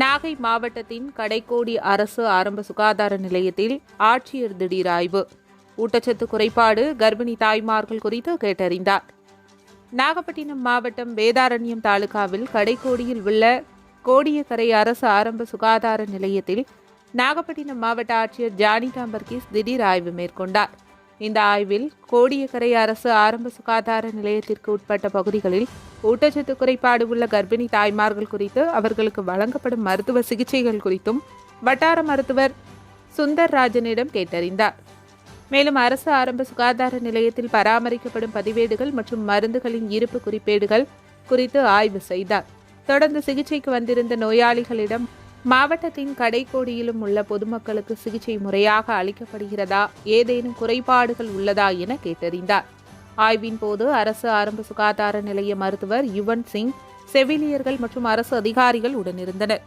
நாகை மாவட்டத்தின் கடைக்கோடி அரசு ஆரம்ப சுகாதார நிலையத்தில் ஆட்சியர் திடீர் ஆய்வு. ஊட்டச்சத்து குறைபாடு கர்ப்பிணி தாய்மார்கள் குறித்து கேட்டறிந்தார். நாகப்பட்டினம் மாவட்டம் வேதாரண்யம் தாலுகாவில் கடைக்கோடியில் உள்ள கோடியக்கரை அரசு ஆரம்ப சுகாதார நிலையத்தில் நாகப்பட்டினம் மாவட்ட ஆட்சியர் ஜானி டாம்பர்கிஸ் திடீர் ஆய்வு மேற்கொண்டார். இந்த ஆய்வில் கோடியக்கரை அரசு ஆரம்ப சுகாதார நிலையத்திற்கு உட்பட்ட பகுதிகளில் ஊட்டச்சத்து குறைபாடு உள்ள கர்ப்பிணி தாய்மார்கள் குறித்து அவர்களுக்கு வழங்கப்படும் மருத்துவ சிகிச்சைகள் குறித்தும் வட்டார மருத்துவர் சுந்தர் ராஜனிடம் கேட்டறிந்தார். மேலும் அரசு ஆரம்ப சுகாதார நிலையத்தில் பராமரிக்கப்படும் பதிவேடுகள் மற்றும் மருந்துகளின் இருப்பு குறிப்பேடுகள் குறித்து ஆய்வு செய்தார். தொடர்ந்து சிகிச்சைக்கு வந்திருந்த நோயாளிகளிடம் மாவட்டத்தின் கடைக்கோடியிலும் உள்ள பொதுமக்களுக்கு சிகிச்சை முறையாக அளிக்கப்படுகிறதா? ஏதேனும் குறைபாடுகள் உள்ளதா என கேட்டறிந்தார். ஆய்வின் போது அரசு ஆரம்ப சுகாதார நிலைய மருத்துவர் யுவன் சிங் செவிலியர்கள் மற்றும் அரசு அதிகாரிகள் உடனிருந்தனர்.